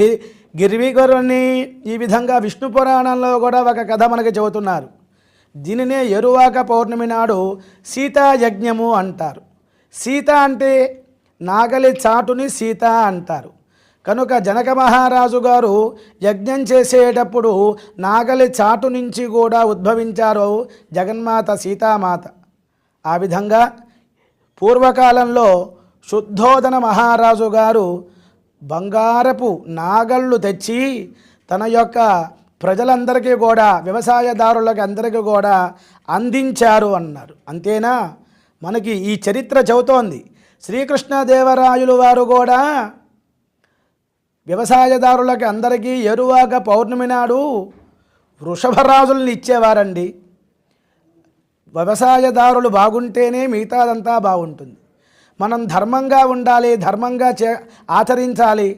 గిరివిగురుని ఈ విధంగా విష్ణు పురాణంలో కూడా ఒక కథ మనకి చెబుతున్నారు. దీనినే ఎరువాక పౌర్ణమి నాడు సీతా యజ్ఞము అంటారు. సీత అంటే నాగలి చాటుని సీత అంటారు. కనుక జనక మహారాజు గారు యజ్ఞం చేసేటప్పుడు నాగలి చాటు నుంచి కూడా ఉద్భవించారు జగన్మాత సీతామాత. ఆ విధంగా పూర్వకాలంలో శుద్ధోదన మహారాజు గారు బంగారపు నాగళ్ళు తెచ్చి తన యొక్క ప్రజలందరికీ కూడా వ్యవసాయదారులకి అందరికీ కూడా అందించారు అన్నారు. అంతేనా? మనకి ఈ చరిత్ర చెబుతోంది. శ్రీకృష్ణదేవరాయలు వారు కూడా వ్యవసాయదారులకి అందరికీ ఎరువాక పౌర్ణమి నాడు వృషభరాజుల్ని ఇచ్చేవారండి. వ్యవసాయదారులు బాగుంటేనే మిగతాదంతా బాగుంటుంది. మనం ధర్మంగా ఉండాలి ధర్మంగా చే ఆచరించాలి.